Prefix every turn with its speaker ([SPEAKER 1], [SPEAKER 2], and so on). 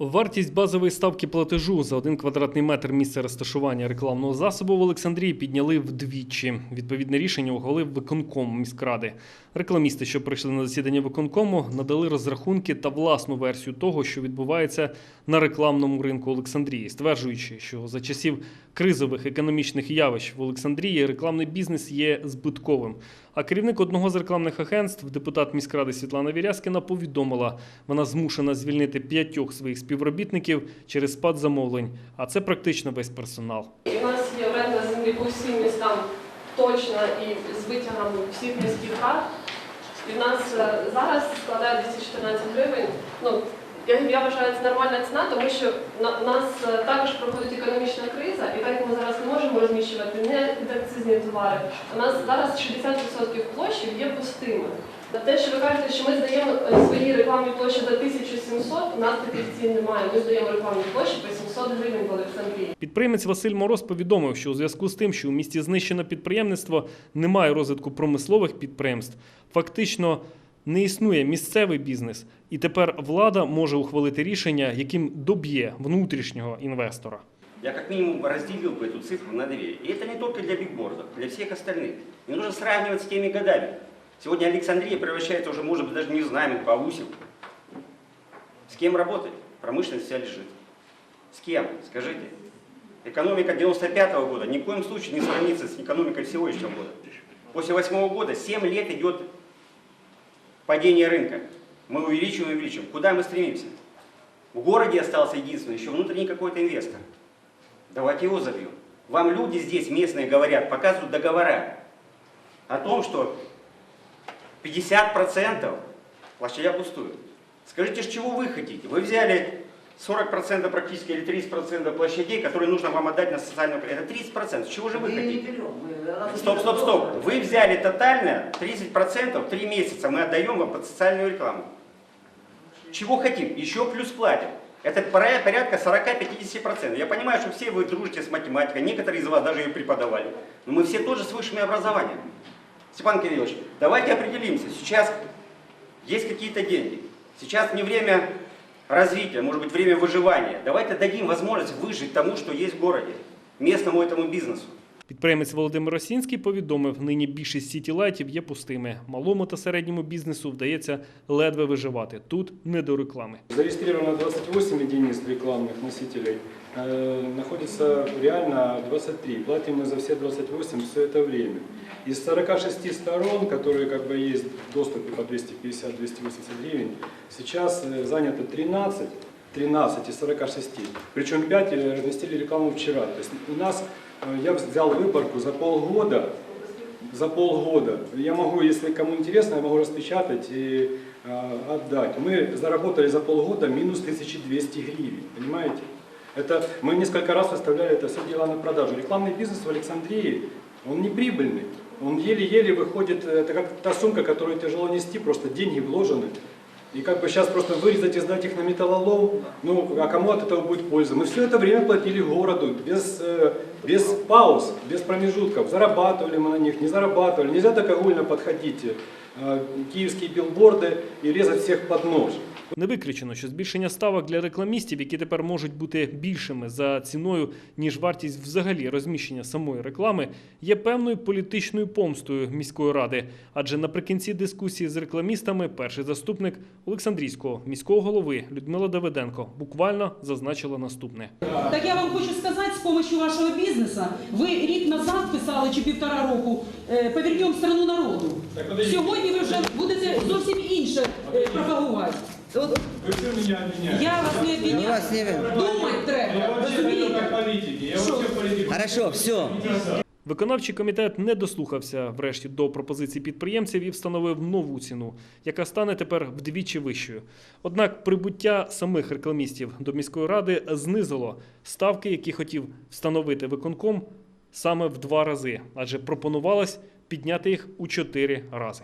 [SPEAKER 1] Вартість базової ставки платежу за один квадратний метр місця розташування рекламного засобу в Олександрії підняли вдвічі. Відповідне рішення ухвалив виконком міськради. Рекламісти, що прийшли на засідання виконкому, надали розрахунки та власну версію того, що відбувається на рекламному ринку Олександрії, стверджуючи, що за часів кризових економічних явищ в Олександрії рекламний бізнес є збитковим. А керівник одного з рекламних агентств, депутат міськради Світлана Вірязкіна, повідомила, вона змушена звільнити п'ятьох своїх співробітників через спад замовлень, а це практично весь персонал.
[SPEAKER 2] У нас є оренда землі по всім містам точна і з витягом всіх міських рад. І в нас е, зараз складає 214 гривень. Ну, я, я вважаю, це нормальна ціна, тому що на, нас е, також проходить економічна криза, і так ми зараз не можемо розміщувати не підакцизні товари, у нас зараз 60% площі є пустими. На те, що ви кажете, що ми здаємо е, свої рекламні площі за 1700, у нас таких цін немає. Ми здаємо рекламні площі по 700 гривень в Олександрії.
[SPEAKER 1] Підприємець Василь Мороз повідомив, що у зв'язку з тим, що у місті знищено підприємництво, немає розвитку промислових підприємств, фактично не існує місцевий бізнес, і тепер влада може ухвалити рішення, яким доб'є внутрішнього інвестора.
[SPEAKER 3] Я как минимум разделил бы эту цифру на две. И это не только для бигбордов, для всех остальных. Не нужно сравнивать с теми годами. Сегодня Александрия превращается уже, может быть, даже не в знамен, а в усел. С кем работать? Промышленность вся лежит. С кем? Скажите. Экономика 95 года ни в коем случае не сравнится с экономикой сегодняшнего года. После 8 года 7 лет идет падение рынка. Мы увеличиваем, увеличиваем. Куда мы стремимся? В городе остался единственный еще внутренний какой-то инвестор. Давайте его забьем. Вам люди здесь местные говорят, показывают договора о том, что 50% площадя пустуют. Скажите, с чего вы хотите? Вы взяли 40% практически или 30% площадей, которые нужно вам отдать на социальную... Это 30%. С чего же вы хотите? Стоп, стоп, стоп. Вы взяли тотально 30%, 3 месяца мы отдаем вам под социальную рекламу. Чего хотим? Еще плюс платим. Это порядка 40-50%. Я понимаю, что все вы дружите с математикой, некоторые из вас даже ее преподавали. Но мы все тоже с высшим образованием. Степан Кириллович, давайте определимся. Сейчас есть какие-то деньги. Сейчас не время развития, может быть, время выживания. Давайте дадим возможность выжить тому, что есть в городе, местному этому бизнесу.
[SPEAKER 1] Підприємець Володимир Росінський повідомив, нині більшість сітілайтів є пустими. Малому та середньому бізнесу вдається ледве виживати. Тут не до реклами.
[SPEAKER 4] Зарегистрировано 28 единиц рекламных носителей. Э, Находится реально 23. Платим мы за все 28 все это время. Из 46 сторон, которые как бы есть в доступе по 250-280 гривен, сейчас э, занято 13, 13 из 46. Причем 5 э, разместили рекламу вчера. То есть у нас, э, я взял выборку за полгода, за полгода. Я могу, если кому интересно, я могу распечатать и э, отдать. Мы заработали за полгода минус 1200 гривен, понимаете? Это, мы несколько раз выставляли это все дело на продажу. Рекламный бизнес в Александрии, он не прибыльный. Он еле-еле выходит, это как та сумка, которую тяжело нести, просто деньги вложены. И как бы сейчас просто вырезать и сдать их на металлолом, ну, а кому от этого будет польза? Мы все это время платили городу, без, э, без пауз, без промежутков. Зарабатывали мы на них, не зарабатывали. Нельзя так огульно подходить, э, киевские билборды и резать всех под нож.
[SPEAKER 1] Не виключено, що збільшення ставок для рекламістів, які тепер можуть бути більшими за ціною, ніж вартість взагалі розміщення самої реклами, є певною політичною помстою міської ради. Адже наприкінці дискусії з рекламістами перший заступник Олександрійського міського голови Людмила Давиденко буквально зазначила наступне.
[SPEAKER 5] Так я вам хочу сказати, з допомогою вашого бізнесу, ви рік назад писали чи півтора року е, повернемо страну народу. Сьогодні ви вже будете зовсім інше е, пропагувати. От
[SPEAKER 4] Вы все меня обвиняете.
[SPEAKER 5] я вас не обвиняю.
[SPEAKER 6] вас не обвиняю.
[SPEAKER 5] Думати треба. Розумієте?
[SPEAKER 4] политики. Я вообще в политику.
[SPEAKER 6] Хорошо, все.
[SPEAKER 1] Виконавчий комітет не дослухався врешті до пропозицій підприємців і встановив нову ціну, яка стане тепер вдвічі вищою. Однак прибуття самих рекламістів до міської ради знизило ставки, які хотів встановити виконком саме в два рази, адже пропонувалось підняти їх у чотири рази.